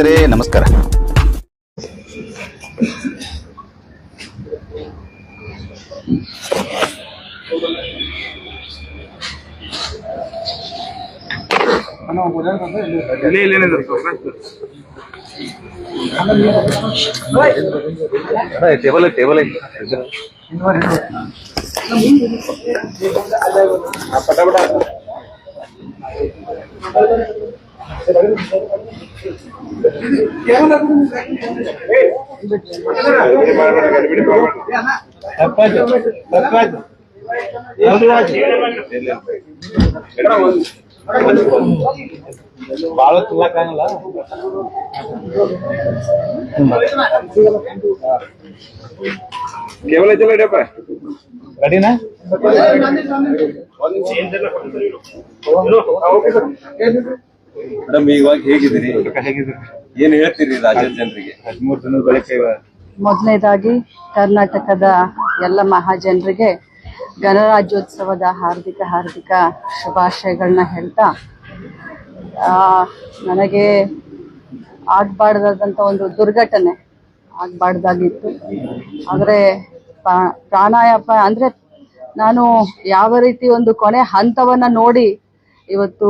ಸ್ನೇಹಿತರೆ ನಮಸ್ಕಾರ table table ಬಾಳ ತುಲ್ಲಕ್ಕಾಗಲ್ಲ ಕೇವಲ ಐತಿಲ್ಲ ಇಡಪ್ಪ. ರೆಡಿನಾ? ಮೇಡಮ್ ಇವಾಗ ಹೇಗಿದ್ದೀರಿ? ಹೇಗಿದ್ರು ಏನ್ ಹೇಳ್ತೀರಿ ರಾಜ್ಯದ ಜನರಿಗೆ? ಹದಿಮೂರು ದಿನದ ಬಳಿಕ ಮೊದಲನೇದಾಗಿ ಕರ್ನಾಟಕದ ಎಲ್ಲ ಮಹಾಜನರಿಗೆ ಗಣರಾಜ್ಯೋತ್ಸವದ ಹಾರ್ದಿಕ ಹಾರ್ದಿಕ ಶುಭಾಶಯಗಳನ್ನ ಹೇಳ್ತಾ ಆ, ನನಗೆ ಆಗಬಾರ್ದಂಥ ಒಂದು ದುರ್ಘಟನೆ ಆಗ್ಬಾರ್ದಾಗಿತ್ತು. ಆದರೆ ಪ್ರಾಣಾಯಾಮ ಅಂದರೆ ನಾನು ಯಾವ ರೀತಿ ಒಂದು ಕೊನೆ ಹಂತವನ್ನು ನೋಡಿ ಇವತ್ತು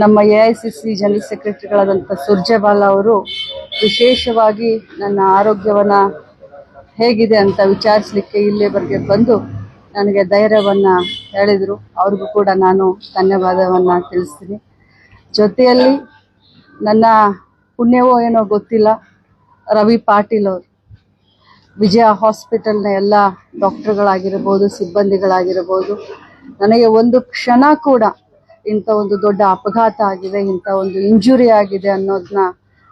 ನಮ್ಮ A I C C general ಸೆಕ್ರೆಟರಿಗಳಾದಂಥ Surjewala ಅವರು ವಿಶೇಷವಾಗಿ ನನ್ನ ಆರೋಗ್ಯವನ್ನು ಹೇಗಿದೆ ಅಂತ ವಿಚಾರಿಸಲಿಕ್ಕೆ ಇಲ್ಲಿವರೆಗೆ ಬಂದು ನನಗೆ ಧೈರ್ಯವನ್ನು ಹೇಳಿದರು. ಅವ್ರಿಗೂ ಕೂಡ ನಾನು ಧನ್ಯವಾದವನ್ನು ತಿಳಿಸ್ತೀನಿ. ಜೊತೆಯಲ್ಲಿ ನನ್ನ ಪುಣ್ಯವೋ ಏನೋ ಗೊತ್ತಿಲ್ಲ. ರವಿ ಪಾಟೀಲ್ ಅವರು. ವಿಜಯ ಹಾಸ್ಪಿಟಲ್ನ ಎಲ್ಲ ಡಾಕ್ಟರ್ಗಳಾಗಿರ್ಬೋದು, ಸಿಬ್ಬಂದಿಗಳಾಗಿರ್ಬೋದು. ನನಗೆ ಒಂದು ಕ್ಷಣ ಕೂಡ ಇಂಥ ಒಂದು ದೊಡ್ಡ ಅಪಘಾತ ಆಗಿದೆ ಇಂಥ ಒಂದು ಇಂಜುರಿ ಆಗಿದೆ ಅನ್ನೋದನ್ನ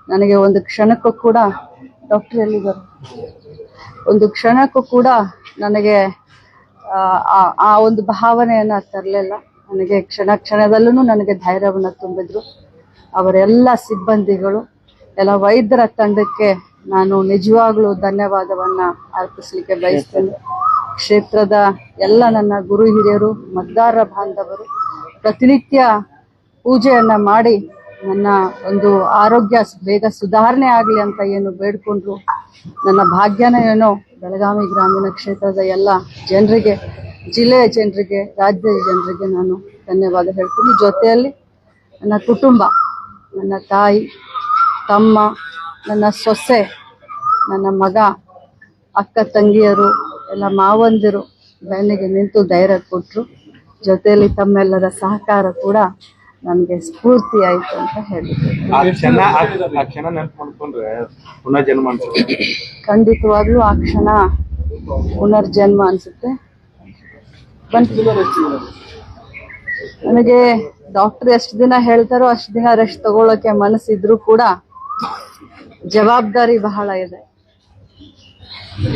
ನನಗೆ ಒಂದು ಕ್ಷಣಕ್ಕೂ ಕೂಡ ಡಾಕ್ಟರ್ ಎಲ್ಲಿದ್ದಾರೆ? ಒಂದು ಕ್ಷಣಕ್ಕೂ ಕೂಡ ನನಗೆ ಆ, ಒಂದು ಭಾವನೆಯನ್ನು ತರಲಿಲ್ಲ. ನನಗೆ ಕ್ಷಣ ಕ್ಷಣದಲ್ಲೂ ನನಗೆ ಧೈರ್ಯವನ್ನು ತುಂಬಿದ್ರು. ಅವರೆಲ್ಲ ಸಿಬ್ಬಂದಿಗಳು ಎಲ್ಲ ವೈದ್ಯರ ತಂಡಕ್ಕೆ ನಾನು ನಿಜವಾಗ್ಲೂ ಧನ್ಯವಾದವನ್ನ ಅರ್ಪಿಸಲಿಕ್ಕೆ ಬಯಸ್ತೇನೆ. ಕ್ಷೇತ್ರದ ಎಲ್ಲ ನನ್ನ ಗುರು ಹಿರಿಯರು ಮತದಾರರ ಬಾಂಧವರು ಪ್ರತಿನಿತ್ಯ ಪೂಜೆಯನ್ನ ಮಾಡಿ ನನ್ನ ಒಂದು ಆರೋಗ್ಯ ಬೇಗ ಸುಧಾರಣೆ ಆಗಲಿ ಅಂತ ಏನು ಬೇಡ್ಕೊಂಡ್ರು, ನನ್ನ ಭಾಗ್ಯನ ಏನೋ ಬೆಳಗಾವಿ ಗ್ರಾಮೀಣ ಕ್ಷೇತ್ರದ ಎಲ್ಲ ಜನರಿಗೆ, ಜಿಲ್ಲೆಯ ಜನರಿಗೆ, ರಾಜ್ಯದ ಜನರಿಗೆ ನಾನು ಧನ್ಯವಾದ ಹೇಳ್ತೀನಿ. ಜೊತೆಯಲ್ಲಿ ನನ್ನ ಕುಟುಂಬ, ನನ್ನ ತಾಯಿ, ತಮ್ಮ, ನನ್ನ ಸೊಸೆ, ನನ್ನ ಮಗ, ಅಕ್ಕ ತಂಗಿಯರು, ಎಲ್ಲ ಮಾವಂದಿರು ಬೆನ್ನಿಗೆ ನಿಂತು ಧೈರ್ಯ ಕೊಟ್ಟರು ಜೊತೆಯಲ್ಲಿ ತಮ್ಮೆಲ್ಲರ ಸಹಕಾರ ಕೂಡ ನನಗೆ ಸ್ಫೂರ್ತಿ ಆಯ್ತು ಅಂತ ಅನ್ಸುತ್ತೆ. ಖಂಡಿತವಾಗ್ಲೂ ಆ ಕ್ಷಣ ಪುನರ್ಜನ್ಮ ಅನ್ಸುತ್ತೆ. ನನಗೆ ಡಾಕ್ಟರ್ ಎಷ್ಟು ದಿನ ಹೇಳ್ತಾರೋ ಅಷ್ಟು ದಿನ ರೆಸ್ಟ್ ತಗೊಳ್ಳೋಕೆ ಮನಸ್ಸಿದ್ರು ಕೂಡ ಜವಾಬ್ದಾರಿ ಬಹಳ ಇದೆ.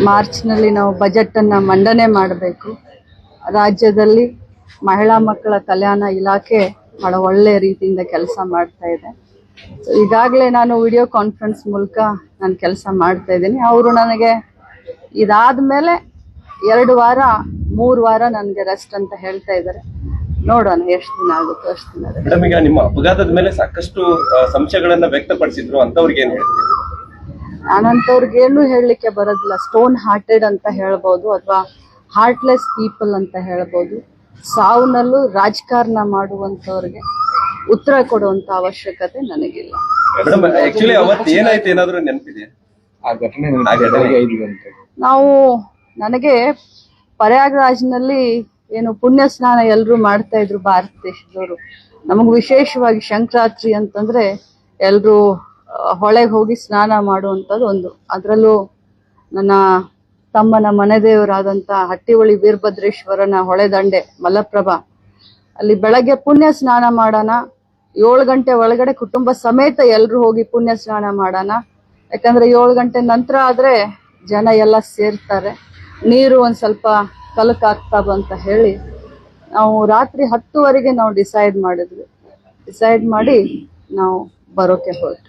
ಮಾರ್ಚ್ನಲ್ಲಿ ನಾವು ಬಜೆಟ್ ಅನ್ನ ಮಂಡನೆ ಮಾಡಬೇಕು. ರಾಜ್ಯದಲ್ಲಿ ಮಹಿಳಾ ಮಕ್ಕಳ ಕಲ್ಯಾಣ ಇಲಾಖೆ ಬಹಳ ಒಳ್ಳೆಯ ರೀತಿಯಿಂದ ಕೆಲಸ ಮಾಡ್ತಾ ಇದೆ. ಸೊ ಈಗಾಗಲೇ ನಾನು ವಿಡಿಯೋ ಕಾನ್ಫರೆನ್ಸ್ ಮೂಲಕ ನಾನು ಕೆಲಸ ಮಾಡ್ತಾ ಇದ್ದೀನಿ. ಅವರು ನನಗೆ ಇದಾದ ಮೇಲೆ ಎರಡು ವಾರ ಮೂರು ವಾರ ನನಗೆ ರೆಸ್ಟ್ ಅಂತ ಹೇಳ್ತಾ ಇದ್ದಾರೆ. ನೋಡೋಣ ಎಷ್ಟು ದಿನ ಆಗುತ್ತೋ ಅಷ್ಟು ದಿನ. ಮೇಡಮ್ ಈಗ ನಿಮ್ಮ ಅಪಘಾತದ ಮೇಲೆ ಸಾಕಷ್ಟು ಸಂಶಯಗಳನ್ನ ವ್ಯಕ್ತಪಡಿಸಿದ್ರು ಅಂತವ್ರಿಗೆ ಏನ್ ಹೇಳ್ತೀರಿ? ನಾನಂತವ್ರಿಗೇನು ಹೇಳಲಿಕ್ಕೆ ಬರೋದಿಲ್ಲ. ಸ್ಟೋನ್ ಹಾರ್ಟೆಡ್ ಅಂತ ಹೇಳ್ಬೋದು ಅಥವಾ ಹಾರ್ಟ್ಲೆಸ್ ಪೀಪಲ್ ಅಂತ ಹೇಳ್ಬೋದು. ಸಾವುನಲ್ಲೂ ರಾಜಕಾರಣ ಮಾಡುವಂತವ್ರಿಗೆ ಉತ್ತರ ಕೊಡುವಂತ ಅವಶ್ಯಕತೆ ನನಗಿಲ್ಲ. ನಾವು ನನಗೆ ಪ್ರಯಾಗ್ರಾಜ್ನಲ್ಲಿ ಏನು ಪುಣ್ಯ ಸ್ನಾನ ಎಲ್ಲರೂ ಮಾಡ್ತಾ ಇದ್ರು ಭಾರತ ದೇಶದವರು ನಮಗೆ ವಿಶೇಷವಾಗಿ ಸಂಕ್ರಾಂತಿ ಅಂತಂದ್ರೆ ಎಲ್ರು ಹೊಳೆಗೆ ಹೋಗಿ ಸ್ನಾನ ಮಾಡುವಂಥದ್ದು ಒಂದು. ಅದರಲ್ಲೂ ನನ್ನ ತಮ್ಮನ ಮನೆ ದೇವರಾದಂಥ ಹಟ್ಟಿಹೊಳಿ ವೀರಭದ್ರೇಶ್ವರನ ಹೊಳೆದಂಡೆ ಮಲಪ್ರಭಾ. ಅಲ್ಲಿ ಬೆಳಗ್ಗೆ ಪುಣ್ಯ ಸ್ನಾನ ಮಾಡೋಣ. ಏಳು ಗಂಟೆ ಒಳಗಡೆ ಕುಟುಂಬ ಸಮೇತ ಎಲ್ಲರೂ ಹೋಗಿ ಪುಣ್ಯ ಸ್ನಾನ ಮಾಡೋಣ. ಯಾಕಂದ್ರೆ ಏಳು ಗಂಟೆ ನಂತರ ಆದ್ರೆ ಜನ ಎಲ್ಲ ಸೇರ್ತಾರೆ. ನೀರು ಒಂದ್ ಸ್ವಲ್ಪ ಕಲಕಾಗ್ತಾವ ಅಂತ ಹೇಳಿ ನಾವು ರಾತ್ರಿ ಹತ್ತುವರೆಗೆ ನಾವು ಡಿಸೈಡ್ ಮಾಡಿದ್ವಿ. ಡಿಸೈಡ್ ಮಾಡಿ ನಾವು ಬರೋಕೆ ಹೊರಟು.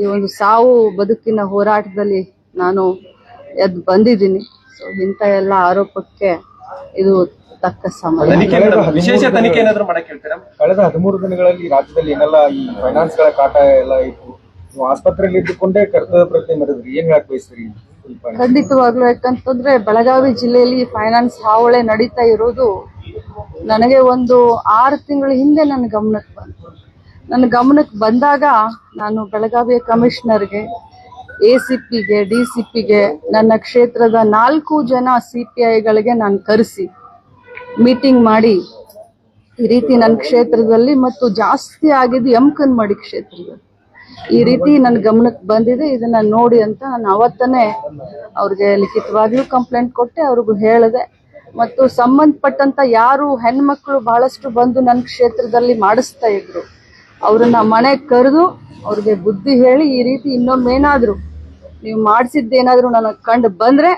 ಈ ಒಂದು ಸಾವು ಬದುಕಿನ ಹೋರಾಟದಲ್ಲಿ ನಾನು ಎದ್ ಬಂದಿದ್ದೀನಿ. ಸೊ ಇಂಥ ಎಲ್ಲ ಆರೋಪಕ್ಕೆ ಇದು ತಕ್ಕ ಸಮಯ. ವಿಶೇಷ ತನಿಖೆ ಏನಾದ್ರು ಮಾಡಕ್ಕೆ ಹೇಳ್ತೀರಾ? ಕಳೆದ ಹದಿಮೂರು ದಿನಗಳಲ್ಲಿ ರಾಜ್ಯದಲ್ಲಿ ಏನೆಲ್ಲ ಈ ಫೈನಾನ್ಸ್ಗಳ ಕಾಟ ಎಲ್ಲ ಇತ್ತು? ನೀವು ಆಸ್ಪತ್ರೆಯಲ್ಲಿ ಇದ್ದುಕೊಂಡೇ ಕರ್ತವ್ಯ ಪ್ರತಿ ಮೆರೆದ್ರಿ ಏನ್ ಹೇಳಕ್ ಬಯಸ್ತೀರಿ ಖಂಡಿತವಾಗ್ಲೂ ಯಾಕಂತಂದ್ರೆ ಬೆಳಗಾವಿ ಜಿಲ್ಲೆಯಲ್ಲಿ ಫೈನಾನ್ಸ್ ಹಾವಳೆ ನಡೀತಾ ಇರೋದು ನನಗೆ ಒಂದು ಆರು ತಿಂಗಳ ಹಿಂದೆ ನನ್ನ ಗಮನಕ್ಕೆ ಬಂತು. ನನ್ನ ಗಮನಕ್ಕೆ ಬಂದಾಗ ನಾನು ಬೆಳಗಾವಿಯ ಕಮಿಷನರ್ಗೆ ಎ ಸಿ ಪಿಗೆ ಡಿ ಸಿ ಪಿಗೆ ನನ್ನ ಕ್ಷೇತ್ರದ ನಾಲ್ಕು ಜನ ಸಿ ಪಿ ಐಗಳಿಗೆ ನಾನು ಕರೆಸಿ ಮೀಟಿಂಗ್ ಮಾಡಿ, ಈ ರೀತಿ ನನ್ನ ಕ್ಷೇತ್ರದಲ್ಲಿ ಮತ್ತು ಜಾಸ್ತಿ ಆಗಿದ್ದು ಯಮಕನ್ಮಡಿ ಕ್ಷೇತ್ರದಲ್ಲಿ. ಈ ರೀತಿ ನನ್ನ ಗಮನಕ್ಕೆ ಬಂದಿದೆ, ಇದನ್ನ ನೋಡಿ ಅಂತ ನಾನು ಅವತ್ತನೇ ಅವ್ರಿಗೆ ಲಿಖಿತವಾಗಿಯೂ ಕಂಪ್ಲೇಂಟ್ ಕೊಟ್ಟೆ, ಅವ್ರಿಗೂ ಹೇಳಿದೆ ಮತ್ತು ಸಂಬಂಧಪಟ್ಟಂತ ಯಾರು ಹೆಣ್ಮಕ್ಳು ಬಹಳಷ್ಟು ಬಂದು ನನ್ನ ಕ್ಷೇತ್ರದಲ್ಲಿ ಮಾಡಿಸ್ತಾ ಇದ್ರು. ಅವ್ರನ್ನ ಮನೆ ಕರೆದು ಅವ್ರಿಗೆ ಬುದ್ಧಿ ಹೇಳಿ ಈ ರೀತಿ ಇನ್ನೊಮ್ಮೇನಾದ್ರು ನೀವು ಮಾಡಿಸಿದ್ದೇನಾದ್ರೂ ನನಗೆ ಕಂಡು ಬಂದ್ರೆ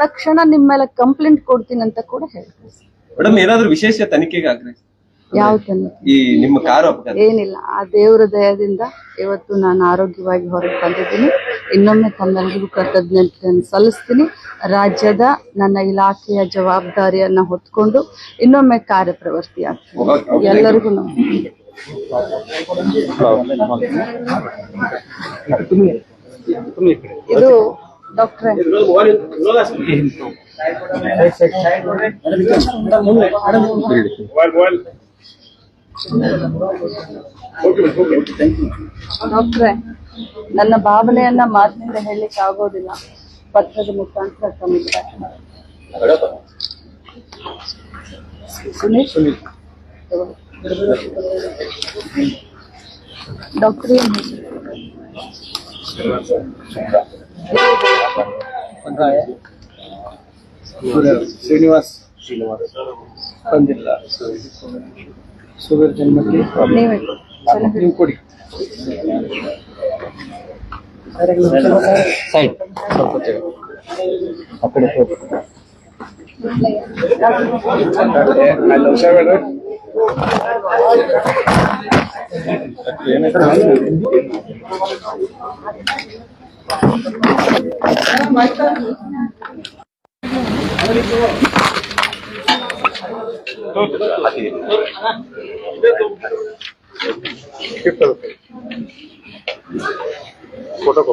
ತತ್ಕ್ಷಣ ನಿಮ್ಮ ಮೇಲೆ ಕಂಪ್ಲೇಂಟ್ ಕೊಡ್ತೀನಿ ಅಂತ ಕೂಡ ಹೇಳ್ತೀನಿ ಮೇಡಮ್ ಏನಾದ್ರು ವಿಶೇಷ ತನಿಖೆಗೆ ಆಗ್ರಹಿಸಿ ಯಾವ ತನಿಖೆ? ಈ ನಿಮ್ಮ ಕಾರು ಅಪಘಾತ? ಏನಿಲ್ಲ. ಆ ದೇವರ ದಯದಿಂದ ಇವತ್ತು ನಾನು ಆರೋಗ್ಯವಾಗಿ ಹೊರಗೆ ಬಂದಿದ್ದೀನಿ. ಇನ್ನೊಮ್ಮೆ ತಮ್ಮೆಲ್ಲರಿಗೂ ಕೃತಜ್ಞತೆಯನ್ನು ಸಲ್ಲಿಸ್ತೀನಿ. ರಾಜ್ಯದ ನನ್ನ ಇಲಾಖೆಯ ಜವಾಬ್ದಾರಿಯನ್ನ ಹೊತ್ಕೊಂಡು ಇನ್ನೊಮ್ಮೆ ಕಾರ್ಯಪ್ರವೃತ್ತಿ ಆಗ್ತೀನಿ. ಎಲ್ಲರಿಗೂ ನಮಸ್ಕಾರ. ಇದು ಡಾಕ್ಟರ್. ಡಾಕ್ಟ್ರೆ ನನ್ನ ಭಾವನೆಯನ್ನ ಮಾತಿನಿಂದ ಹೇಳಲಿಕ್ಕೆ ಆಗೋದಿಲ್ಲ. ಪತ್ರದ ಮುಖಾಂತರ ತಮಗೆ. ಸುನೀಲ್. ಡಾಕ್ಟರ್ ಏನ್ ಹೆಸರು? ಶ್ರೀನಿವಾಸ್ ಬಂದಿಲ್ಲ ಸುಗರ್ ಜನ್ಮಕ್ಕೆ ನೀವೇ ನೀವು ಕೊಡಿ ಸೈಡ್ ಸ್ವಲ್ಪ ಜಾಗ.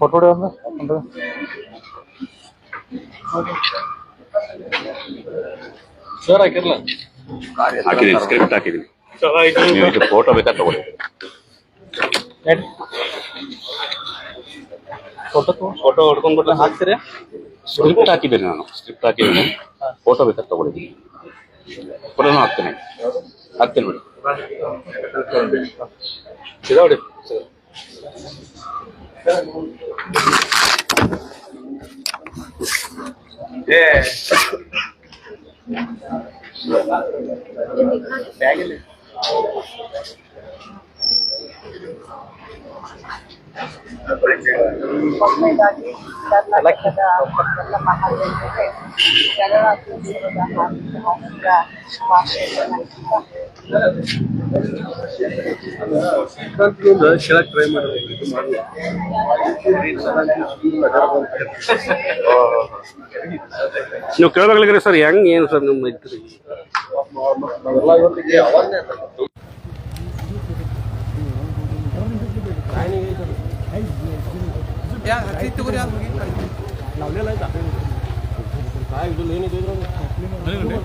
ಫೋಟೋ ಒಂದು ಸರ್ ಹಾಕಿರ್ಲ ಹಾಕಿದೀನಿ ಸ್ಕ್ರಿಪ್ಟ್ ಹಾಕಿದೀನಿ ಫೋಟೋ ಬೇಕಾದ್ರೆ ತಗೊಳ್ಳಿ. ಫೋಟೋ ಫೋಟೋ ಹೊಡ್ಕೊಂಡ್ಬಿಟ್ರೆ ಹಾಕ್ತೀರಾ ಸ್ಕ್ರಿಪ್ಟ್ ಹಾಕಿದ್ದೀನಿ ನಾನು ಸ್ಕ್ರಿಪ್ಟ್ ಹಾಕಿದ್ದೀನಿ ಫೋಟೋ ಬೇಕಾದ್ರೆ ತಗೊಳ್ಳಿ ಫೋಟೋನು ಹಾಕ್ತೀನಿ ಹಾಕ್ತೀನಿ ಬಿಡಿ ಇದಾವಡಿ ಮೊದಲನೇದಾಗಿ ಕರ್ನಾಟಕದ ಎಲ್ಲ ಮಹಾಜನರಿಗೆ ಗಣರಾಜ್ಯೋತ್ಸವದ ಹಾರ್ದಿಕ ಶುಭಾಶಯಗಳನ್ನ ನೀವು ಕೇಳಬೇಕಲ್ರಿ ಸರ್ ಹೆಂಗ್ ಏನು ಸರ್ ನಿಮ್ಮ या हाती तोरी आज लावलेला आहे काय नाही.